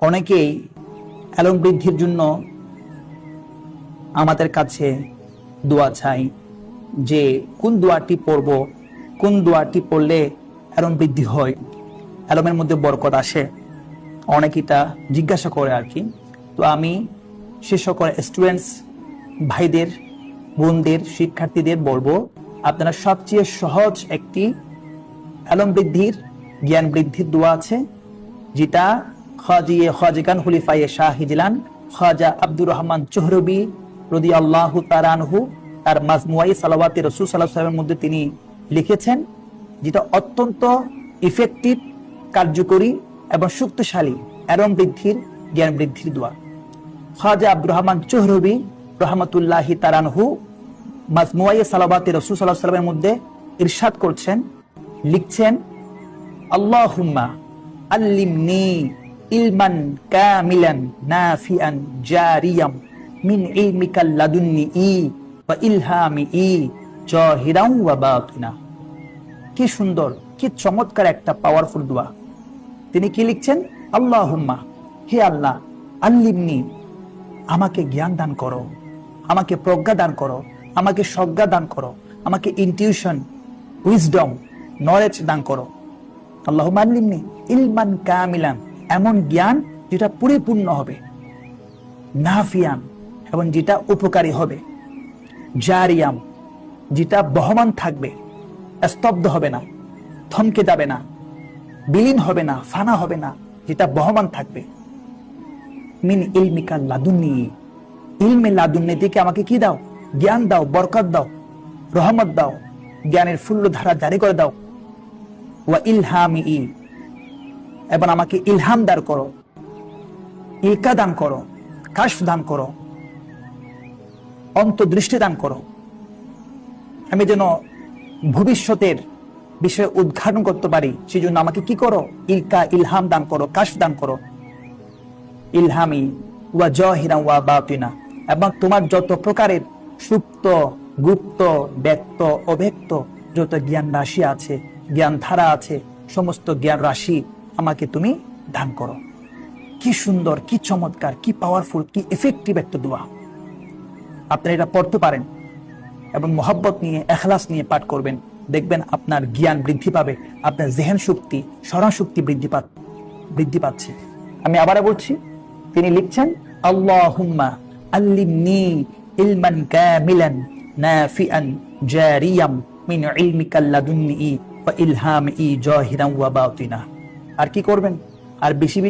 অনেকেই অ্যালম বৃদ্ধির জন্য আমাদের কাছে দোয়া চাই যে কোন দোয়াটি পড়ব, কোন দোয়াটি পড়লে অ্যালম বৃদ্ধি হয় অ্যালমের মধ্যে বরকত আসে। অনেকে এটা জিজ্ঞাসা করে আর কি। তো আমি সে সকল স্টুডেন্টস ভাইদের, বোনদের, শিক্ষার্থীদের বলব, আপনারা সবচেয়ে সহজ একটি আলম বৃদ্ধির, জ্ঞান বৃদ্ধির দোয়া আছে, যেটা খাজিয়ে খাজিকান হুলিফাইয়ে শাহ হিজলান খাজা আব্দুর রহমান চহরবি রদি আল্লাহ তারানহু তার মাজমুয়াই সালাওয়াতে রসুল সাল্লাহ সাল্লামের মধ্যে তিনি লিখেছেন, যেটা অত্যন্ত ইফেক্টিভ কার্যকরী এবং শক্তিশালী এরম বৃদ্ধির, জ্ঞান বৃদ্ধির দোয়া। খাজা আব্দুর রহমান চহরবি রহমতুল্লাহি তারানহু মাজমুয়াই সালাবাতে রসুল সাল্লাহ সাল্লামের মধ্যে ইরশাদ করছেন, লিখছেন, আল্লাহুম্মা আল্লিমনি ইলমান কামিলান নাফিআন জারিয়াম মিন ইলমিকা লাদুন্নি ই ওয়া ইলহামি ই জাহিরান ওয়া বাতিনা। কি সুন্দর, কি চমৎকার একটা পাওয়ারফুল দোয়া। তিনি কি লিখছেন? আল্লাহুম্মা, হে আল্লাহ, আল্লিমনি, আমাকে জ্ঞান দান করো, আমাকে প্রজ্ঞা দান করো, আমাকে সজ্ঞা দান করো, আমাকে ইনটিউশন উইজডম নলেজ দান করো। আল্লাহ মাল্লিমনি ইলমান কামিলান। এমন জ্ঞান যেটা পরিপূর্ণ হবে নাফিয়ান এবং যেটা উপকারী হবে। জারিয়াম, যেটা বহমান থাকবে, স্তব্ধ হবে না, থমকে যাবে না, বিলীন হবে না, ফানা হবে না, যেটা বহমান থাকবে। মিন ইলমিকা লাদুন্নি, ইলমে লাদুন্নি থেকে আমাকে কি দাও? জ্ঞান দাও, বরকত দাও, রহমত দাও, জ্ঞানের ফুল্ল ধারা জারি করে দাও। ওয়া ইলহামি এবং আমাকে ইলহাম দান করো, ইলকা দান করো কাশ দান করো, অন্তর্দৃষ্টি দান করো। আমি যেন ভবিষ্যতের বিষয়ে উদ্ঘাটন করতে পারি সেই জন্য আমাকে কি করো? ইলকা, ইলহাম দান করো কাশ দান করো। ইলহামি ওয়া জহিরা ওয়া বাতিনা। এবং তোমার যত প্রকারের সুপ্ত, গুপ্ত, ব্যক্ত, অব্যক্ত যত জ্ঞান রাশি আছে জ্ঞান ধারা আছে, সমস্ত জ্ঞান রাশি আমাকে তুমি দান করো। কি সুন্দর, কি চমৎকার, কি পাওয়ারফুল কি এফেক্টিভ একটা দোয়া। আপনারা এটা পড়তে পারেন এবং মোহাব্বত নিয়ে, এখলাস নিয়ে পাঠ করবেন। দেখবেন আপনার জ্ঞান বৃদ্ধি পাবে, আপনার জেহেন শক্তি, স্মরণ শক্তি বৃদ্ধি পা বৃদ্ধি পাচ্ছে। আমি আবারও বলছি, তিনি লিখছেন, আল্লাহুম্মা আল্লিমনি ইলমান কামিলান নাফিআন জারিয়াম মিন ইলমিকা লাদুন্নি ওয়া ইলহামি জাহিরান ওয়া বাতিনা। আর কি করবেন? আর বেশি